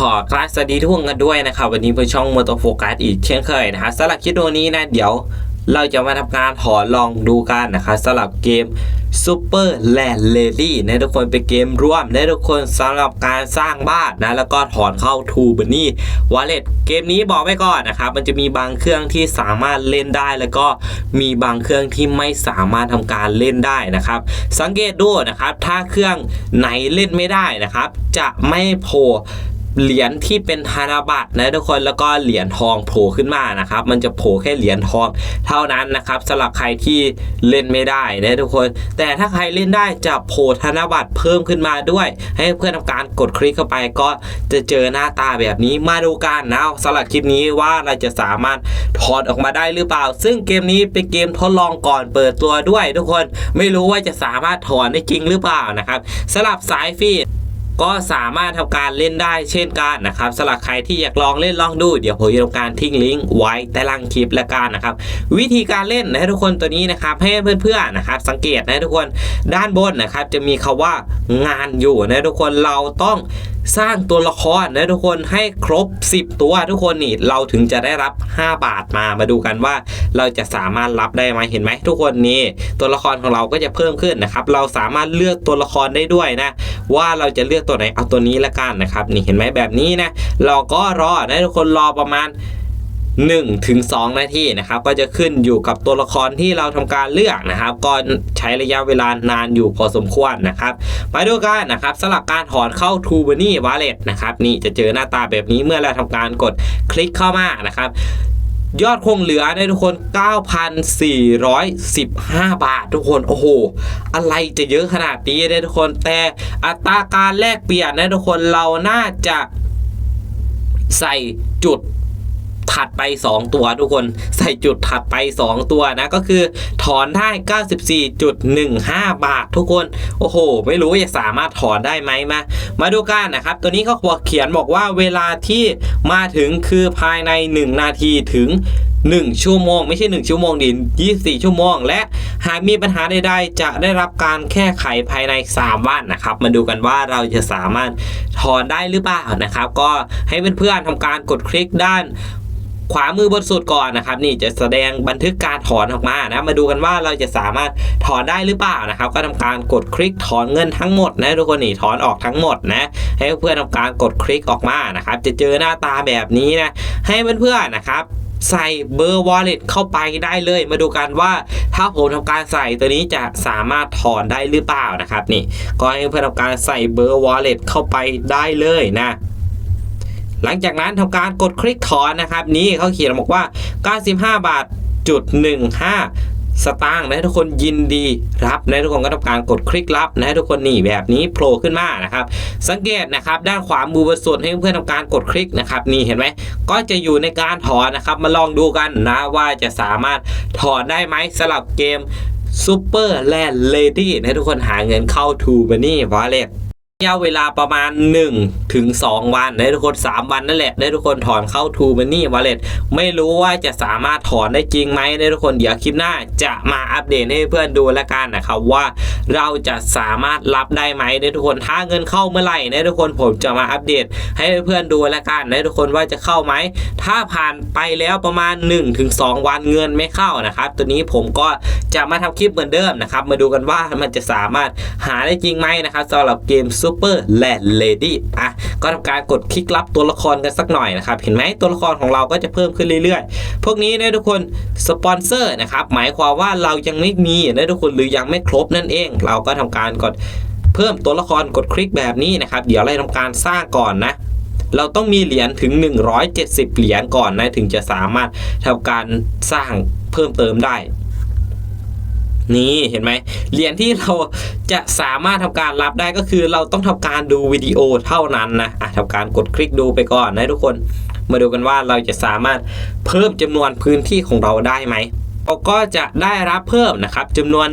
ขอกราบสวัสดีทุกคนกันด้วยนะครับ วันนี้เพื่อช่องมอเตอร์โฟกัสอีกเช่นเคยนะครับสำหรับคลิปตัวนี้นะ เดี๋ยวเราจะมาทำการถอนลองดูกันนะครับสำหรับเกม Super Land Lady นะทุกคนเป็นเกมร่วมนะทุกคนสำหรับการสร้างบ้านนะแล้วก็ถอนเข้า t ูบันนี่วอลเล็ตเกมนี้บอกไว้ก่อนนะครับมันจะมีบางเครื่องที่สามารถเล่นได้ แล้วก็มีบางเครื่องที่ไม่สามารถทำการเล่นได้นะครับ สังเกตดูนะครับถ้าเครื่องไหนเล่นไม่ได้นะครับ จะไม่โผล่ เหรียญที่เป็นธนบัตรนะทุกคนแล้วก็เหรียญทองโผล่ขึ้นมานะครับ มันจะโผล่แค่เหรียญทองเท่านั้นนะครับสำหรับใครที่เล่นไม่ได้นะทุกคน แต่ถ้าใครเล่นได้จะโผล่ธนบัตรเพิ่มขึ้นมาด้วย ให้เพื่อนทำการกดคลิกเข้าไปก็จะเจอหน้าตาแบบนี้มาดูกันนะสำหรับคลิปนี้ว่าเราจะสามารถถอดออกมาได้หรือเปล่า ซึ่งเกมนี้เป็นเกมทดลองก่อนเปิดตัวด้วย ทุกคนไม่รู้ว่าจะสามารถถอนได้จริงหรือเปล่านะครับสำหรับสายฟรี ก็สามารถทำการเล่นได้เช่นกันนะครับสำหรับใครที่อยากลองเล่นลองดู เดี๋ยวผมจะทำการทิ้งลิงก์ไว้ใต้ล่างคลิปและกันนะครับ วิธีการเล่นนะทุกคนตัวนี้นะครับให้เพื่อนๆนะครับสังเกตนะทุกคนด้านบนนะครับจะมีคาว่างานอยู่นะทุกคนเราต้องสร้างตัวละครนะทุกคนให้ครบ 10 ตัวทุกคนนี่เราถึงจะได้รับ 5 บาทมามาดูกันว่า เราจะสามารถรับได้ไหมเห็นไหมทุกคนนี่ตัวละครของเราก็จะเพิ่มขึ้นนะครับ เราสามารถเลือกตัวละครได้ด้วยนะ ว่าเราจะเลือกตัวไหนเอาตัวนี้ละกันนะครับนี่เห็นไหมแบบนี้นะเราก็รอนะทุกคนรอประมาณ1ถึง2นาทีนะครับก็จะขึ้นอยู่กับตัวละครที่เราทำการเลือกนะครับ ก็ใช้ระยะเวลานานอยู่พอสมควรนะครับไปดูกันนะครับสำหรับการถอนเข้า t u b e r n y Wallet นะครับนี่จะเจอหน้าตาแบบนี้เมื่อเราทำการกดคลิกเข้ามานะครับ ยอดคงเหลือนะทุกคน 9,415 บาททุกคน โอ้โห อะไรจะเยอะขนาดนี้นะทุกคน แต่อัตราการแลกเปลี่ยนนะทุกคน เราน่าจะใส่จุด ถัดไป 2 ตัวทุกคนใส่จุดถัดไป 2 ตัวนะก็คือถอนได้ 94.15 บาททุกคน โอ้โห ไม่รู้จะสามารถถอนได้ไหมมา มาดูกันนะครับ ตัวนี้เขาบอเขียนบอกว่าเวลาที่มาถึงคือภายใน 1 นาทีถึง1 ชั่วโมง ไม่ใช่ 1 ชั่วโมงดิ24 ชั่วโมง และหากมีปัญหาใดๆจะได้รับการแก้ไขภายใน 3 วันนะครับ มาดูกันว่าเราจะสามารถถอนได้หรือเปล่านะครับ ก็ให้เพื่อนๆทำการกดคลิกด้าน ขวามือบนสุดก่อนนะครับนี่จะแสดงบันทึกการถอนออกมานะมาดูกันว่าเราจะสามารถถอนได้หรือเปล่านะครับ ก็ทำการกดคลิกถอนเงินทั้งหมดนะทุกคนนี่ถอนออกทั้งหมดนะให้เพื่อนทำการกดคลิกออกมานะครับจะเจอหน้าตาแบบนี้นะให้เพื่อนๆนะครับใส่เบอร์ wallet เข้าไปได้เลย มาดูกันว่าถ้าผมทำการใส่ตัวนี้จะสามารถถอนได้หรือเปล่านะครับนี่ก็ให้เพื่อนทำการใส่เบอร์ wallet เข้าไปได้เลยนะ หลังจากนั้นทำการกดคลิกถอนนะครับ นี่เขาเขียนบอกว่า 95 บาทจุด15สตางค์นะทุกคนยินดีรับนะทุกคนก็ทำการกดคลิกรับนะทุกคนนี่แบบนี้โผล่ขึ้นมานะครับ สังเกตนะครับด้านขวามือบนสุดให้เพื่อนทำการกดคลิกนะครับนี่เห็นไหมก็จะอยู่ในการถอนนะครับ มาลองดูกันนะว่าจะสามารถถอนได้ไหมสำหรับเกม Super Land Lady นะทุกคนหาเงินเข้า t o Money Wallet ระยะเวลาประมาณ 1 ถึง 2 วันนะทุกคน 3 วันนั่นแหละได้ทุกคนถอนเข้า t ูมันนี่วอลเล็ตไม่รู้ว่าจะสามารถถอนได้จริงไหมนะทุกคนเดี๋ยวคลิปหน้าจะมาอัปเดตให้เพื่อนดูแล้วกันนะครับว่าเราจะสามารถรับได้ไหมนะทุกคนถ้าเงินเข้าเมื่อไหร่นะทุกคนผมจะมาอัปเดตให้เพื่อนดูแล้วกันนะทุกคนว่าจะเข้าไหมถ้าผ่านไปแล้วประมาณ 1-2วันเงินไม่เข้านะครับตัวนี้ผมก็จะมาทำคลิปเหมือนเดิมนะครับมาดูกันว่ามันจะสามารถหาได้จริงไหมนะครับสำหรับเกม Super Land Lady อะก็ทำการกดคลิกรับตัวละครกันสักหน่อยนะครับเห็นไหมตัวละครของเราก็จะเพิ่มขึ้นเรื่อยๆ พวกนี้นะทุกคนสปอนเซอร์นะครับหมายความว่าเรายังไม่มีนะทุกคนหรือยังไม่ครบนั่นเอง เราก็ทำการกดเพิ่มตัวละครกดคลิกแบบนี้นะครับเดี๋ยวเราทำการสร้างก่อนนะเราต้องมีเหรียญถึง 170 เหรียญก่อนนะถึงจะสามารถทำการสร้างเพิ่มเติมได้ นี่เห็นไหมเหรียญที่เราจะสามารถทำการรับได้ก็คือเราต้องทำการดูวิดีโอเท่านั้นนะอะทำการกดคลิกดูไปก่อนนะทุกคน มาดูกันว่าเราจะสามารถเพิ่มจำนวนพื้นที่ของเราได้ไหม ก็จะได้รับเพิ่มนะครับจำนวน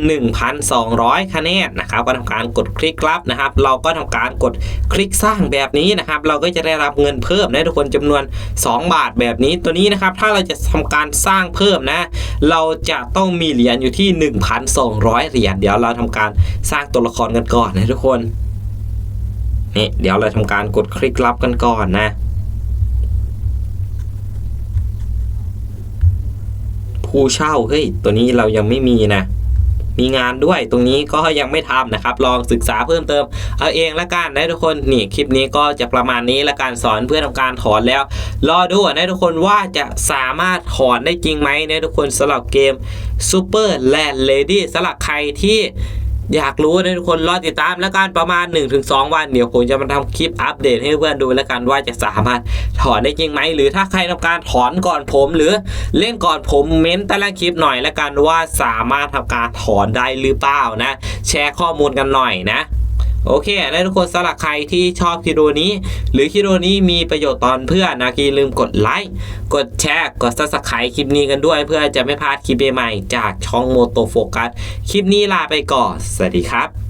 1,200 คะแนนนะครับก็ทำการกดคลิกรับนะครับ เราก็ทำการกดคลิกสร้างแบบนี้นะครับ เราก็จะได้รับเงินเพิ่มนะทุกคนจำนวน 2 บาทแบบนี้ตัวนี้นะครับ ถ้าเราจะทำการสร้างเพิ่มนะ เราจะต้องมีเหรียญอยู่ที่ 1,200 เหรียญเดี๋ยวเราทำการสร้างตัวละครกันก่อนนะทุกคนนี่เดี๋ยวเราทำการกดคลิกรับกันก่อนนะ ผู้เช่าเฮ้ยตัวนี้เรายังไม่มีนะ มีงานด้วยตรงนี้ก็ยังไม่ทำนะครับ ลองศึกษาเพิ่มเติม เอาเองละกันนะทุกคนนี่คลิปนี้ก็จะประมาณนี้ละการสอนเพื่อทำการถอนแล้ว รอดูนะทุกคนว่าจะสามารถถอนได้จริงไหมนะทุกคนสำหรับเกม Super Land Lady สำหรับใครที่ อยากรู้นะทุกคนรอติดตามแล้วกันประมาณ 1-2 วันเดี๋ยวผมจะมาทำคลิปอัปเดตให้เพื่อนดูแล้วกันว่าจะสามารถถอนได้จริงไหมหรือถ้าใครทำการถอนก่อนผมหรือเล่นก่อนผมเม้นแต่ละคลิปหน่อยแล้วกันว่าสามารถทำการถอนได้หรือเปล่านะ แชร์ข้อมูลกันหน่อยนะ โอเคและทุกคนสำหรับใครที่ชอบคลิปวิดีโอนี้ หรือคลิปวิดีโอนี้มีประโยชน์ตอนเพื่อนนะอย่าลืมกดไลค์กดแชร์กดซับสไครต์คลิปนี้กันด้วย เพื่อจะไม่พลาดคลิปใหม่ๆจากช่องโมโตโฟกัสคลิปนี้ลาไปก่อนสวัสดีครับ